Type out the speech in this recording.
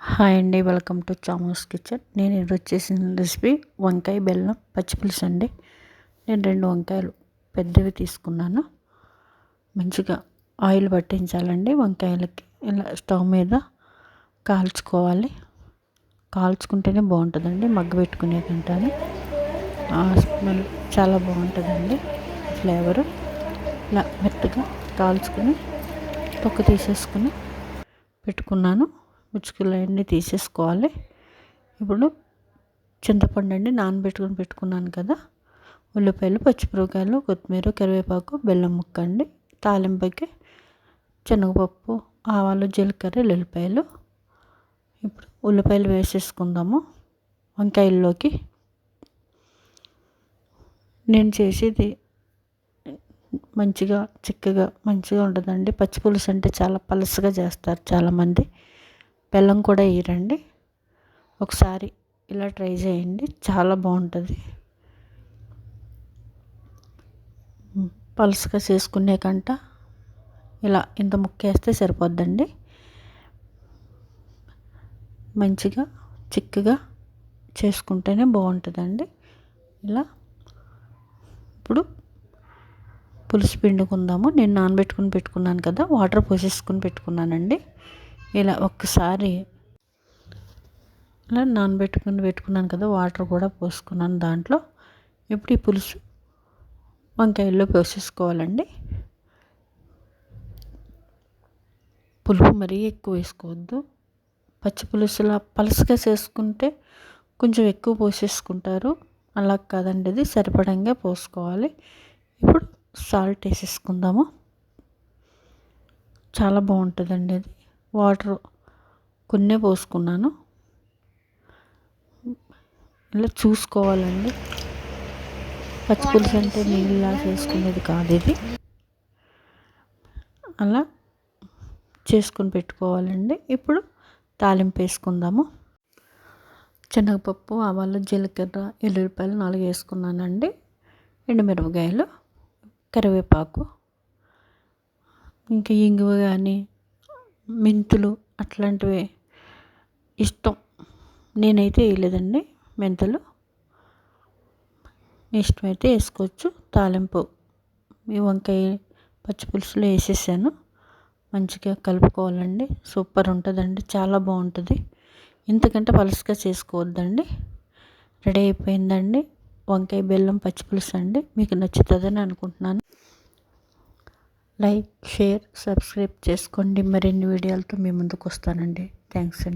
Hi అండి welcome to చామోస్ kitchen. నేను ఈరోజు చేసిన రెసిపీ వంకాయ బెల్లం పచ్చిపులుసు అండి. నేను రెండు వంకాయలు పెద్దవి తీసుకున్నాను. మంచిగా ఆయిల్ పట్టించాలండి వంకాయలకి. ఇలా స్టవ్ మీద కాల్చుకోవాలి. కాల్చుకుంటేనే బాగుంటుందండి మగ్గ పెట్టుకునే కంటే స్మెల్ చాలా బాగుంటుందండి ఫ్లేవరు. ఇలా మెత్తగా కాల్చుకొని తొక్క తీసేసుకుని పెట్టుకున్నాను. ముచ్చుకులు అన్నీ తీసేసుకోవాలి. ఇప్పుడు చింతపండు అండి నానబెట్టుకుని పెట్టుకున్నాను కదా. ఉల్లిపాయలు పచ్చిమిరపకాయలు కొత్తిమీర కరివేపాకు బెల్లం ముక్క అండి. తాలింపకి శనగపప్పు ఆవాలు జీలకర్ర ఎల్లిపాయలు ఇప్పుడు ఉల్లిపాయలు వేసేసుకుందాము వంకాయల్లోకి. నేను చేసేది మంచిగా చిక్కగా మంచిగా ఉంటుందండి. పచ్చి పులుసు అంటే చాలా పలసగా చేస్తారు చాలామంది. బెల్లం కూడా వేయరండి ఒకసారి ఇలా ట్రై చేయండి. చాలా బాగుంటుంది. పలుసుగా చేసుకునే కంట ఇలా ఇంత ముక్కేస్తే సరిపోద్దండి. మంచిగా చిక్కగా చేసుకుంటేనే బాగుంటుందండి. ఇలా ఇప్పుడు పులుసు పిండుకుందాము. నేను నానబెట్టుకుని పెట్టుకున్నాను కదా వాటర్ పోసేసుకుని పెట్టుకున్నానండి. ఇలా ఒక్కసారి ఇలా నానబెట్టుకుని పెట్టుకున్నాను కదా వాటర్ కూడా పోసుకున్నాను దాంట్లో. ఇప్పుడు ఈ పులుసు వంకాయల్లో పోసేసుకోవాలండి. పులుపు మరీ ఎక్కువ వేసుకోవద్దు. పచ్చి పులుసులా పలుసుగా చేసుకుంటే కొంచెం ఎక్కువ పోసేసుకుంటారు. అలా కాదండి అది సరిపడంగా పోసుకోవాలి. ఇప్పుడు సాల్ట్ వేసేసుకుందాము. చాలా బాగుంటుందండి అది వాటర్ కొన్నే పోసుకున్నాను. ఇలా చూసుకోవాలండి. పచ్చిపులుసు అంటే నీళ్ళలా చేసుకునేది కాదు ఇది. అలా చేసుకుని పెట్టుకోవాలండి. ఇప్పుడు తాలింపు వేసుకుందాము. శనగపప్పు ఆవాలు జీలకర్ర ఎల్లుల్లిపాయలు నాలుగు వేసుకున్నానండి. ఎండుమిరపకాయలు కరివేపాకు ఇంకా ఇంగువ కానీ మెంతులు అట్లాంటివి ఇష్టం. నేనైతే వేయలేదండి మెంతులు. ఇష్టమైతే వేసుకోవచ్చు. తాలింపు. ఈ వంకాయ పచ్చిపులుసులో వేసేసాను. మంచిగా కలుపుకోవాలండి. సూపర్ ఉంటుందండి. చాలా బాగుంటుంది. ఇంతకంటే పలుసుగా చేసుకోవద్దండి. రెడీ అయిపోయిందండి. వంకాయ బెల్లం పచ్చిపులుసు అండి మీకు నచ్చుతుందని అనుకుంటున్నాను. లైక్ షేర్ సబ్స్క్రైబ్ చేసుకోండి. మరిన్ని వీడియోలతో మీ ముందుకు వస్తానండి. థ్యాంక్స్ అండి.